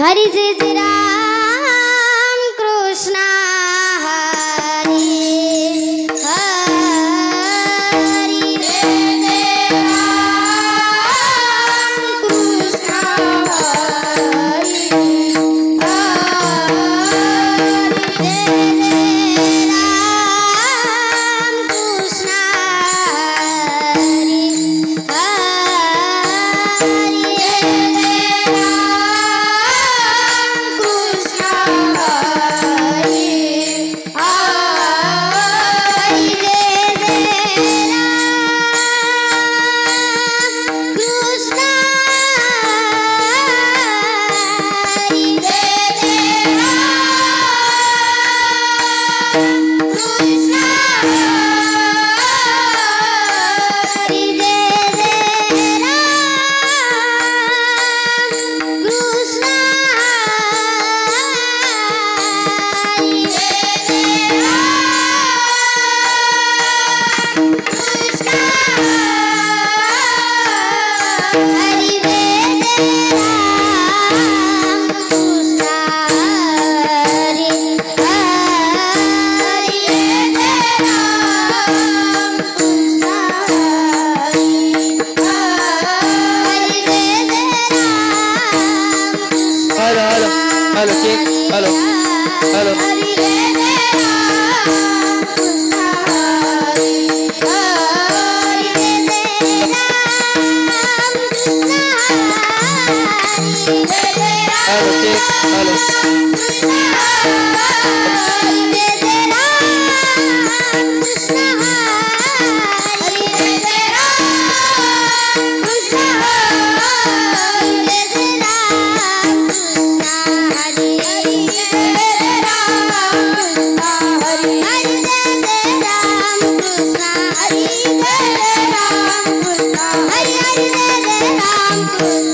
Hari Jay Ram Krishna hello hello hello check hello hello hello check hello রে রাম